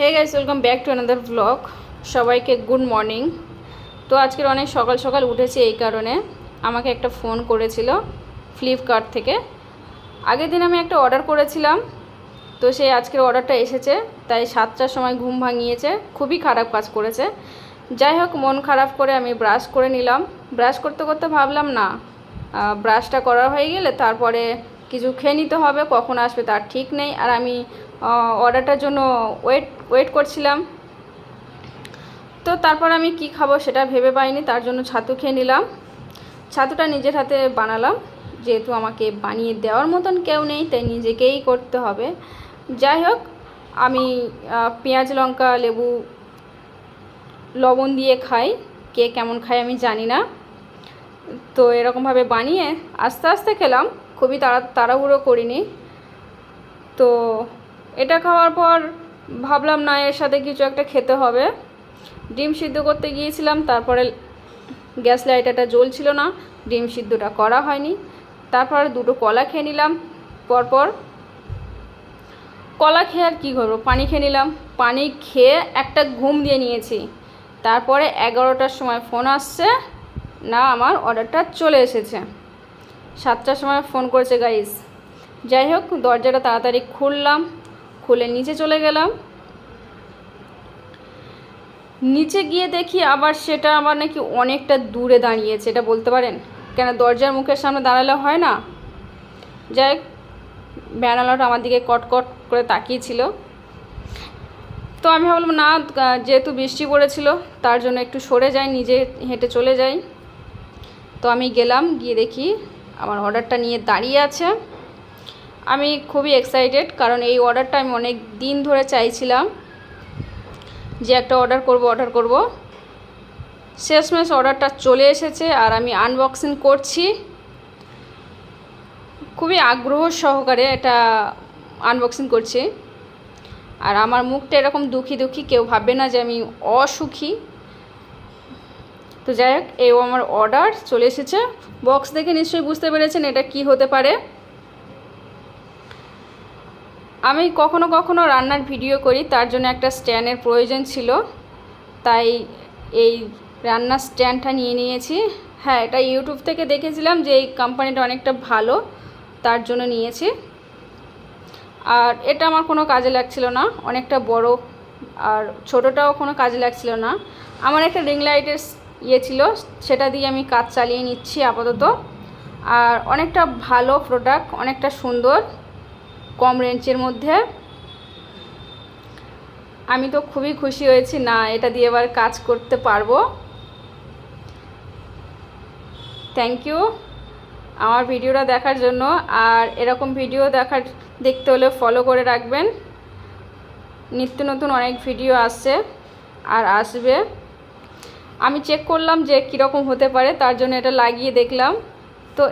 Hey guys welcome back to another blog সবাইকে good morning তো আজকের অনেক সকাল সকাল উঠেছে এই কারণে। আমাকে একটা ফোন করেছিল ফ্লিপকার্ট থেকে। আগের দিন আমি একটা অর্ডার করেছিলাম। তো সেই আজকের অর্ডারটা এসেছে, তাই সাতটার সময় ঘুম ভাঙিয়েছে। খুবই খারাপ কাজ করেছে। যাই হোক, মন খারাপ করে আমি ব্রাশ করে নিলাম। ব্রাশ করতে করতে ভাবলাম, না ব্রাশটা করা হয়ে গেলে তারপরে কিছু খেয়ে নিতে হবে, কখন আসবে তার ঠিক নেই। আর আমি অর্ডারটার জন্য ওয়েট ওয়েট করছিলাম। তো তারপর আমি কি খাব সেটা ভেবে পাইনি, তার জন্য ছাতু খেয়ে নিলাম। ছাতুটা নিজের হাতে বানালাম, যেহেতু আমাকে বানিয়ে দেওয়ার মতন কেউ নেই, তাই নিজেকেই করতে হবে। যাই হোক, আমি পেঁয়াজ, লঙ্কা, লেবু, লবণ দিয়ে খাই, কে কেমন খায় আমি জানি না। তো এরকমভাবে বানিয়ে আস্তে আস্তে খেলাম, খুবই তাড়া, তাড়াহুড়ো করিনি। তো এটা খাওয়ার পর ভাবলাম, না, এর সাথে কিছু একটা খেতে হবে। ডিম সিদ্ধ করতে গিয়েছিলাম, তারপরে গ্যাস লাইটারটা জ্বলছিল না, ডিম সিদ্ধটা করা হয়নি। তারপর দুটো কলা খেয়ে নিলাম, পরপর কলা খেয়ে আর কী করব? পানি খেয়ে নিলাম। পানি খেয়ে একটা ঘুম দিয়ে নিয়েছি। তারপরে এগারোটার সময় ফোন আসছে, না, আমার অর্ডারটা চলে এসেছে। সাতটার সময় ফোন করেছে গাইস যাই হোক, দরজাটা তাড়াতাড়ি খুললাম। খুলে নিচে চলে গেলাম। নিচে গিয়ে দেখি আবার সেটা আবার নাকি অনেকটা দূরে দাঁড়িয়েছে, এটা বলতে পারেন? কেন দরজার মুখের সামনে দাঁড়ালে হয় না? যাই ব্যানালাটা আমার দিকে কটকট করে তাকিয়েছিল। তো আমি ভাবলাম, না, যেহেতু বৃষ্টি পড়েছিল, তার জন্য একটু সরে যাই, নিজে হেঁটে চলে যাই। তো আমি গেলাম, গিয়ে দেখি আমার অর্ডারটা নিয়ে দাঁড়িয়ে আছে। আমি খুবই এক্সাইটেড কারণ এই অর্ডারটা আমি অনেক দিন ধরে চাইছিলাম যে একটা অর্ডার করব অর্ডার করব। শেষমেশ অর্ডারটা চলে এসেছে আর আমি আনবক্সিং করছি। খুবই আগ্রহ সহকারে এটা আনবক্সিং করছি। আর আমার মুখটা এরকম দুঃখী দুঃখী, কেউ ভাববে না যে আমি অসুখী। তো যাই হোক, এই আমার অর্ডার চলে এসেছে। বক্স দেখে নিশ্চয়ই বুঝতে পেরেছেন এটা কি হতে পারে। আমি কখনো কখনো রান্নার ভিডিও করি, তার জন্য একটা স্ট্যান্ডের প্রয়োজন ছিল। তাই এই রান্নার স্ট্যান্ডটা নিয়ে নিয়েছি। হ্যাঁ এটা ইউটিউব থেকে দেখেছিলাম যে এই কোম্পানিটা অনেকটা ভালো, তার জন্য নিয়েছি। আর এটা আমার কোনো কাজে লাগছিল না, অনেকটা বড়, আর ছোটোটাও কোনো কাজে লাগছিল না। আমার একটা রিং লাইটের ইয়ে ছিল, সেটা দিয়ে আমি কাজ চালিয়ে নিচ্ছি আপাতত। আর অনেকটা ভালো প্রোডাক্ট অনেকটা সুন্দর। কম রেঞ্জের মধ্যে। আমি তো খুবই খুশি হয়েছি, না, এটা দিয়ে এবার কাজ করতে পারব। থ্যাংক ইউ আমার ভিডিওটা দেখার জন্য, আর এরকম ভিডিও দেখার, দেখতে হলে ফলো করে রাখবেন। নিত্য নতুন অনেক ভিডিও আসছে, আর আসবে। আমি চেক করলাম যে কীরকম হতে পারে, তার জন্য এটা লাগিয়ে দেখলাম। তো